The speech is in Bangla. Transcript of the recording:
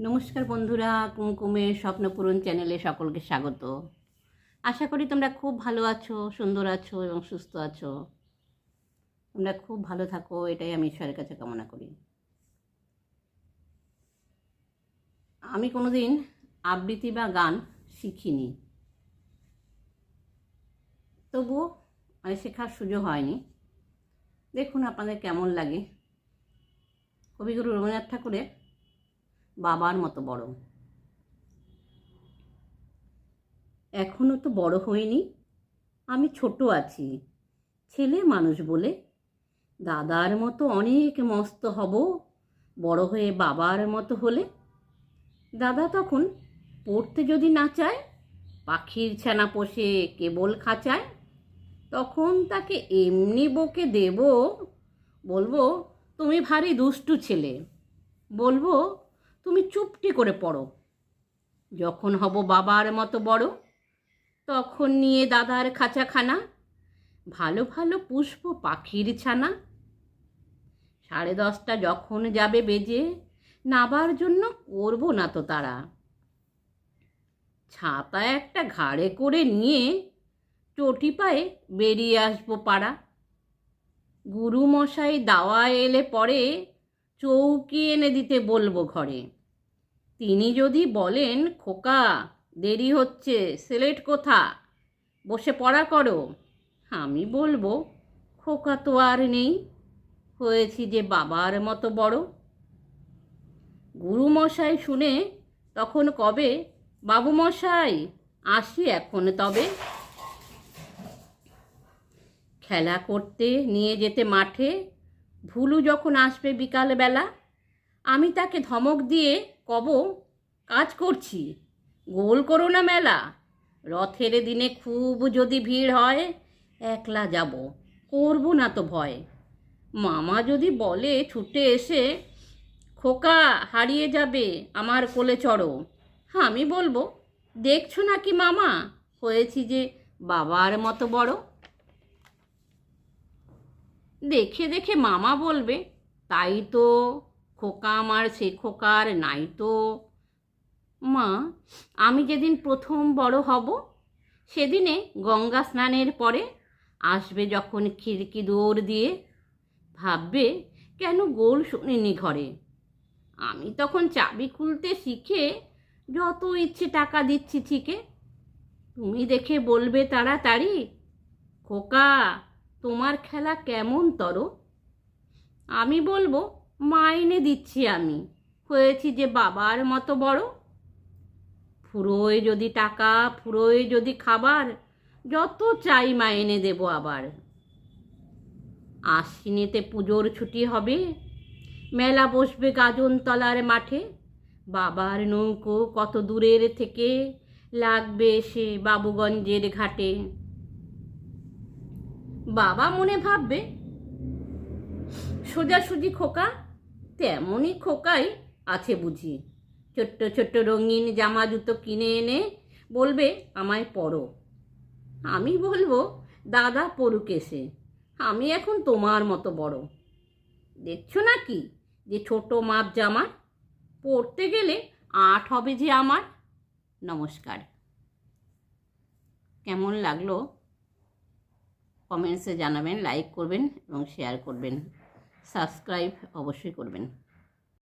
নমস্কার বন্ধুরা, কুমকুমের স্বপ্নপূরণ চ্যানেলে সকলকে স্বাগত। আশা করি তোমরা খুব ভালো আছো, সুন্দর আছো এবং সুস্থ আছো। তোমরা খুব ভালো থাকো, এটাই আমি ঈশ্বরের কাছে কামনা করি। আমি কোনোদিন আবৃত্তি বা গান শিখিনি। তবুও মানে শেখার সুযোগ হয়নি। দেখুন আপনাদের কেমন লাগে। কবিগুরু রবীন্দ্রনাথ ঠাকুরের বাবার মতো বড়। এখনও তো বড় হইনি। আমি ছোট আছি। ছেলে মানুষ বলে। দাদার মতো অনেক মস্ত হব। বড় হয়ে বাবার মতো হলে। দাদা তখন পড়তে যদি না চায়, পাখির ছানা পোষে কেবল খাঁচায়, তখন তাকে এমনি বকে দেব। বলব, তুমি ভারী দুষ্টু ছেলে। বলব তুমি চুপটি করে পড়ো। যখন হব বাবার মতো বড়, তখন নিয়ে দাদার খাঁচাখানা, ভালো ভালো পুষ্প পাখির ছানা। সাড়ে দশটা যখন যাবে বেজে, নাবার জন্য করব না তো তারা। ছাতা একটা ঘাড়ে করে নিয়ে চটি পায়ে বেরিয়ে আসব পাড়া। গুরু মশাই দাওয়া এলে পরে চৌকি এনে দিতে বলব ঘরে। তিনি যদি বলেন, খোকা, দেরি হচ্ছে, সিলেট কোথা? বসে পড়া করো। আমি বলব, খোকা তো আর নেই। হয়েছি যে বাবার মতো বড়। গুরুমশাই শুনে তখন কবে, বাবুমশাই, আসি এখন তবে। খেলা করতে নিয়ে যেতে মাঠে ভুলু যখন আসবে বিকালবেলা, আমি তাকে ধমক দিয়ে কব, কাজ করছি, গোল করো না মেলা। রথের দিনে খুব যদি ভিড় হয়, একলা যাব, করব না তো ভয়। মামা যদি বলে ছুটে এসে, খোকা, হারিয়ে যাবে, আমার কোলে চড়ো। হ্যাঁ আমি বলব, দেখছ নাকি মামা? হয়েছি যে বাবার মতো বড়। দেখে দেখে মামা বলবে, তাই তো, খোকা আমার, সে খোকার নাই তো। মা, আমি যেদিন প্রথম বড় হব, সেদিনে গঙ্গা স্নানের পরে আসবে যখন খিড়কি দৌড় দিয়ে। ভাববে, কেন গোল শুনিনি ঘরে? আমি তখন চাবি খুলতে শিখে যত ইচ্ছে টাকা দিচ্ছি ঠিকে। তুমি দেখে বলবে তাড়াতাড়ি, খোকা তোমার খেলা কেমন তর? আমি বলব মাইনে দিচ্ছি আমি। হয়েছি যে বাবার মতো বড়। ফুরোয় যদি টাকা, ফুরোয় যদি খাবার, যত চাই মাইনে দেব আবার। আশ্বিনেতে পুজোর ছুটি হবে, মেলা বসবে গাজনতলার মাঠে। বাবার নৌকো কত দূরের থেকে লাগবে এসে বাবুগঞ্জের ঘাটে। বাবা মনে ভাববে, সোজাসুজি খোকা তেমনই খোকাই আছে বুঝি। ছোট্ট ছোট্ট রঙিন জামা জুতো কিনে এনে বলবে, আমায় পরো। আমি বলব, দাদা পড়ুক এসে, আমি এখন তোমার মতো বড়। দেখছ নাকি যে ছোট মাপ জামা পড়তে গেলে আট হবে যে আমার? নমস্কার। কেমন লাগল কমেন্টসে জানাবেন লাইক করবেন এবং শেয়ার করবেন। সাবস্ক্রাইব অবশ্যই করবেন।